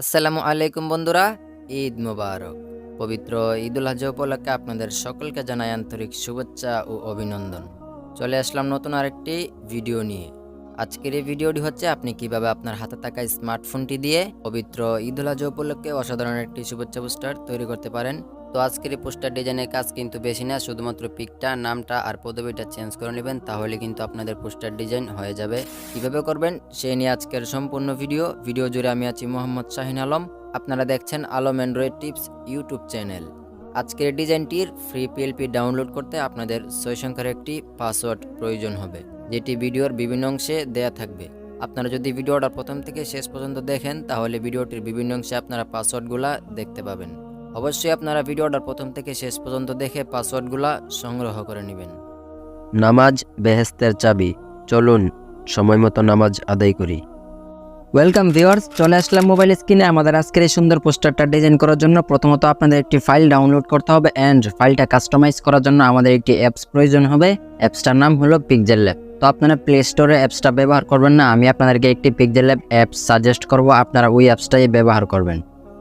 আসসালামু আলাইকুম বন্ধুরা, ঈদ মুবারক। পবিত্র ঈদুল আজহা উপলক্ষে আপনাদের সকলকে জানাই আন্তরিক শুভেচ্ছা ও অভিনন্দন। চলে আসলাম নতুন আরেকটি ভিডিও নিয়ে। আজকের এই ভিডিওটি হচ্ছে আপনি কীভাবে আপনার হাতে থাকা স্মার্টফোনটি দিয়ে পবিত্র ঈদুল আজহা উপলক্ষে অসাধারণ একটি শুভেচ্ছা পোস্টার তৈরি করতে পারেন। তো আজকের এই পোস্টার ডিজাইনের কাজ কিন্তু বেশি না, শুধুমাত্র পিকটা, নামটা আর পদবিটা চেঞ্জ করে নেবেন, তাহলে কিন্তু আপনাদের পোস্টার ডিজাইন হয়ে যাবে। কীভাবে করবেন সেই নিয়ে আজকের সম্পূর্ণ ভিডিও। ভিডিও জুড়ে আমি আছি মোহাম্মদ শাহিন আলম। আপনারা দেখছেন Alam android tips YouTube channel. আজকের ডিজাইনটির ফ্রি পিএলপি ডাউনলোড করতে আপনাদের ছয় সংখ্যার একটি পাসওয়ার্ড প্রয়োজন হবে, যেটি ভিডিওর বিভিন্ন অংশে দেয়া থাকবে। আপনারা যদি ভিডিওটা প্রথম থেকে শেষ পর্যন্ত দেখেন, তাহলে ভিডিওটির বিভিন্ন অংশে আপনারা পাসওয়ার্ডগুলা দেখতে পাবেন। অবশ্যই আপনারা ভিডিওটা প্রথম থেকে শেষ পর্যন্ত দেখে পাসওয়ার্ডগুলা সংগ্রহ করে নেবেন। নামাজ বেহেস্তের চাবি চলুন সময় মতো নামাজ আদায় করি। ওয়েলকাম ভিওয়ার্স চলে আসলাম মোবাইল স্ক্রিনে আমাদের আজকের এই সুন্দর পোস্টারটা ডিজাইন করার জন্য প্রথমত আপনাদের একটি ফাইল ডাউনলোড করতে হবে অ্যান্ড ফাইলটা কাস্টমাইজ করার জন্য আমাদের একটি অ্যাপস প্রয়োজন হবে। অ্যাপসটার নাম হলো পিকজেল ল্যাব তো আপনারা প্লে স্টোরে অ্যাপসটা ব্যবহার করবেন না আমি আপনাদেরকে একটি পিকজেল ল্যাব অ্যাপস সাজেস্ট করব আপনারা ওই অ্যাপসটাই ব্যবহার করবেন।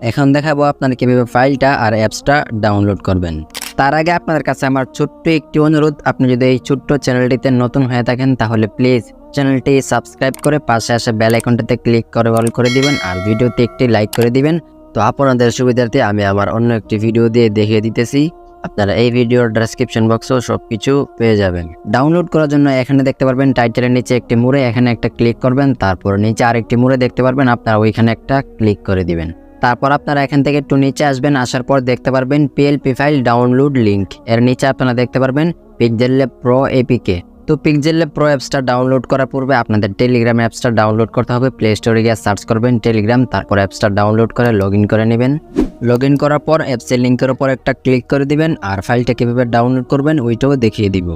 এখন দেখাবো আপনারা কীভাবে ফাইলটা আর অ্যাপসটা ডাউনলোড করবেন। তার আগে আপনাদের কাছে আমার ছোট্ট একটি অনুরোধ, আপনি যদি এই ছোট্ট চ্যানেলটিতে নতুন হয়ে থাকেন তাহলে প্লিজ চ্যানেলটি সাবস্ক্রাইব করে পাশে আসে বেল আইকনটাতে ক্লিক করে অল করে দিবেন আর ভিডিওতে একটি লাইক করে দিবেন। তো আপনাদের সুবিধার্থে আমি আমার অন্য একটি ভিডিও দিয়ে দেখিয়ে দিতেছি। আপনারা এই ভিডিওর ডেসক্রিপশন বক্সেও সব কিছু পেয়ে যাবেন। ডাউনলোড করার জন্য এখানে দেখতে পারবেন টাইটেলের নিচে একটি মুড়ে এখানে একটা ক্লিক করবেন, তারপর নিচে আরেকটি মুড়ে দেখতে পারবেন, আপনারা ওইখানে একটা ক্লিক করে দিবেন। তারপর আপনারা এখান থেকে একটু নিচে আসবেন, আসার পর দেখতে পারবেন পিএলপি ফাইল ডাউনলোড লিঙ্ক এর নিচে আপনারা দেখতে পারবেন পিকজেল ল্যাব প্রো এপিকে তো পিকজেল ল্যাব প্রো অ্যাপসটা ডাউনলোড করার পূর্বে আপনাদের টেলিগ্রাম অ্যাপসটা ডাউনলোড করতে হবে। প্লে স্টোরে গিয়ে সার্চ করবেন টেলিগ্রাম তারপর অ্যাপসটা ডাউনলোড করে লগ করে নেবেন। লগ করার পর অ্যাপসের লিঙ্কের উপর একটা ক্লিক করে দিবেন, আর ফাইলটা কীভাবে ডাউনলোড করবেন ওইটাও দেখিয়ে দিব।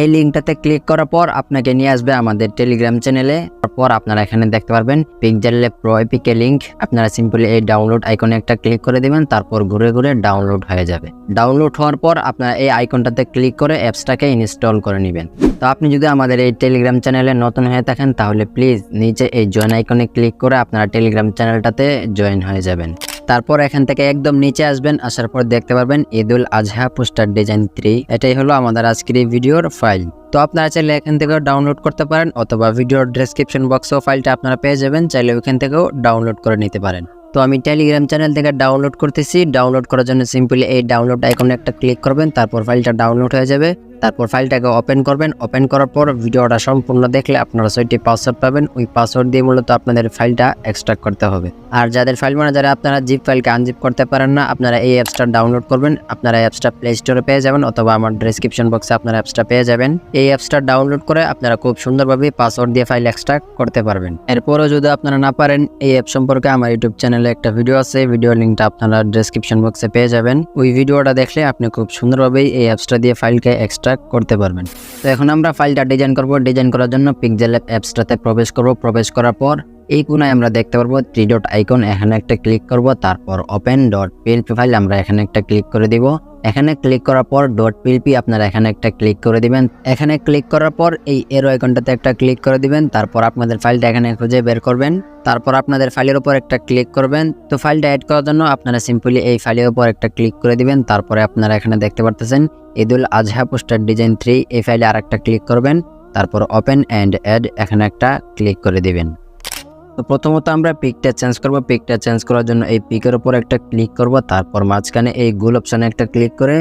এই লিঙ্কটাতে ক্লিক করার পর আপনাকে নিয়ে আসবে আমাদের টেলিগ্রাম চ্যানেলে তারপর আপনারা এখানে দেখতে পারবেন pixel lab pro APK link আপনারা সিম্পলি এই ডাউনলোড আইকনে একটা ক্লিক করে দিবেন, তারপর ঘুরে ঘুরে ডাউনলোড হয়ে যাবে। ডাউনলোড হওয়ার পর আপনারা এই আইকনটাতে ক্লিক করে অ্যাপসটাকে ইনস্টল করে নেবেন। তো আপনি যদি আমাদের এই টেলিগ্রাম চ্যানেলে নতুন হয়ে থাকেন, তাহলে প্লিজ নিচে এই জয়েন আইকনে ক্লিক করে আপনারা টেলিগ্রাম চ্যানেলটাতে জয়েন হয়ে যাবেন। তারপর এখান থেকে একদম নিচে আসবেন, আসার পর দেখতে পারবেন Eidul Azha poster design three এটাই হলো আমাদের আজকের এই ভিডিওর ফাইল। তো আপনারা চাইলে এখান থেকেও ডাউনলোড করতে পারেন অথবা ভিডিওর ডেসক্রিপশন বক্সেও ফাইলটা আপনারা পেয়ে যাবেন, চাইলে ওইখান থেকেও ডাউনলোড করে নিতে পারেন। তো আমি টেলিগ্রাম চ্যানেল থেকে ডাউনলোড করতেছি। ডাউনলোড করার জন্য সিম্পলি এই ডাউনলোড আইকনে একটা ক্লিক করবেন, তারপর ফাইলটা ডাউনলোড হয়ে যাবে। তারপর ফাইলটাকে ওপেন করবেন। ওপেন করার পর ভিডিওটা সম্পূর্ণ দেখলে আপনারা ছয়টি পাসওয়ার্ড পাবেন। ওই পাসওয়ার্ড দিয়ে মূলত আপনাদের ফাইলটা এক্সট্রাক্ট করতে হবে। আর যাদের ফাইল ম্যানেজারে আপনারা জিপ ফাইলকে আনজিপ করতে পারেন না, আপনারা এই অ্যাপসটা ডাউনলোড করবেন। আপনারা অ্যাপসটা প্লে স্টোরে পেয়ে যাবেন অথবা আমার ডেসক্রিপশন বক্সে আপনারা অ্যাপসটা পেয়ে যাবেন। এই অ্যাপসটা ডাউনলোড করে আপনারা খুব সুন্দরভাবে পাসওয়ার্ড দিয়ে ফাইল এক্সট্রাক্ট করতে পারবেন। এরপরও যদি আপনারা না পারেন, এই অ্যাপ সম্পর্কে আমার ইউটিউব চ্যানেলে একটা ভিডিও আছে। ভিডিও লিঙ্কটা আপনারা ডেসক্রিপশন বক্সে পেয়ে যাবেন। ওই ভিডিওটা দেখলে আপনি খুব সুন্দরভাবেই এই অ্যাপসটা দিয়ে ফাইলকে এক্সট্রাক্ট করতে পারবেন। তো এখন আমরা ফাইলটা ডিজাইন করব। ডিজাইন করার জন্য পিকজেল অ্যাপসটাতে প্রবেশ করব। প্রবেশ করার পর এই কোনায় আমরা দেখতে পারব থ্রি ডট আইকন এখানে একটা ক্লিক করব। তারপর ওপেন ডট পিএলপি ফাইল আমরা এখানে একটা ক্লিক করে দিব। এখানে ক্লিক করার পর ডট পিএলপি আপনারা এখানে একটা ক্লিক করে দিবেন। এখানে ক্লিক করার পর এই এরো আইকনটাতে একটা ক্লিক করে দিবেন। তারপর আপনাদের ফাইলটা এখানে খুঁজে বের করবেন। তারপর আপনাদের ফাইলের উপর একটা ক্লিক করবেন। তো ফাইলটা অ্যাড করার জন্য আপনারা সিম্পলি এই ফাইলের উপর একটা ক্লিক করে দিবেন। তারপরে আপনারা এখানে দেখতে পারতেছেন Eidul Azha poster design three এই ফাইলে আর একটা ক্লিক করবেন। তারপর ওপেন অ্যান্ড অ্যাড এখানে একটা ক্লিক করে দিবেন। তো প্রথমত আমরা পিকটা চেঞ্জ করব। পিকটা চেঞ্জ করার জন্য এই পিকের উপর একটা ক্লিক করব। তারপর মাঝখানে এই গোল অপশানে একটা ক্লিক করে,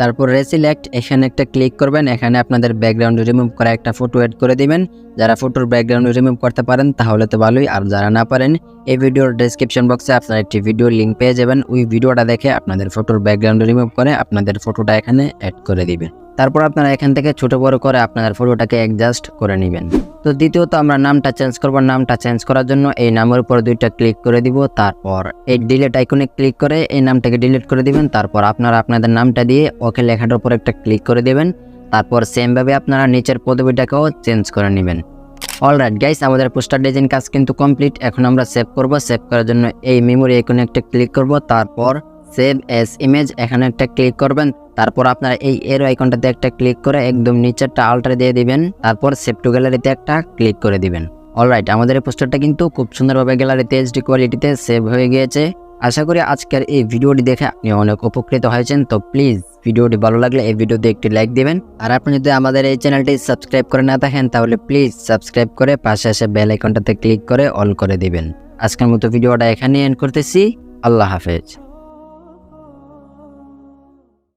তারপর রেসিলেক্ট এখানে একটা ক্লিক করবেন। এখানে আপনাদের ব্যাকগ্রাউন্ড রিমুভ করা একটা ফটো অ্যাড করে দিবেন। যারা ফটোর ব্যাকগ্রাউন্ড রিমুভ করতে পারেন, তাহলে তো ভালোই। আর যারা না পারেন, এই ভিডিওর ডেসক্রিপশন বক্সে আপনারা একটি ভিডিও লিঙ্ক পেয়ে যাবেন। ওই ভিডিওটা দেখে আপনাদের ফটোর ব্যাকগ্রাউন্ড রিমুভ করে আপনাদের ফটোটা এখানে অ্যাড করে দিবেন। তারপর আপনারা এখান থেকে ছোট বড় করে আপনাদের ফটোটাকে অ্যাডজাস্ট করে নেবেন। তো দ্বিতীয়ত আমরা নামটা চেঞ্জ করব। নামটা চেঞ্জ করার জন্য এই নামের উপর দুইটা ক্লিক করে দিব। তারপর এই ডিলিট আইকনে ক্লিক করে এই নামটাকে ডিলিট করে দিবেন। তারপর আপনারা আপনাদের নামটা দিয়ে ওকে লেখাটার উপর একটা ক্লিক করে দেবেন। তারপর সেমভাবে আপনারা নিচের পদবিটাকেও চেঞ্জ করে নেবেন। অলরাইট গাইস আমাদের পোস্টার ডিজাইন কাজ কিন্তু কমপ্লিট এখন আমরা সেভ করব। সেভ করার জন্য এই মেমোরি আইকনে একটা ক্লিক করব। তারপর সেভ এস ইমেজ এখানে একটা ক্লিক করবেন। তারপর আপনারা এই এর আইকনটাতে একটা ক্লিক করে একদম নিচেরটা আল্টারে দিয়ে দিবেন। তারপর সেভ টু গ্যালারিতে একটা ক্লিক করে দিবেন। অলরাইট আমাদের এই পোস্টারটা কিন্তু খুব সুন্দরভাবে গ্যালারিতে এইচডি কোয়ালিটিতে সেভ হয়ে গিয়েছে। আশা করি আজকের এই ভিডিওটি দেখে আপনি অনেক উপকৃত হয়েছেন। তো প্লিজ ভিডিওটি ভালো লাগলে এই ভিডিওতে একটি লাইক দিবেন। আর আপনি যদি আমাদের এই চ্যানেলটি সাবস্ক্রাইব করে না থাকেন, তাহলে প্লিজ সাবস্ক্রাইব করে পাশে এসে বেল আইকনটাতে ক্লিক করে অল করে দিবেন। আজকের মতো ভিডিওটা এখানেই এন্ড করতেছি। আল্লাহ হাফেজ।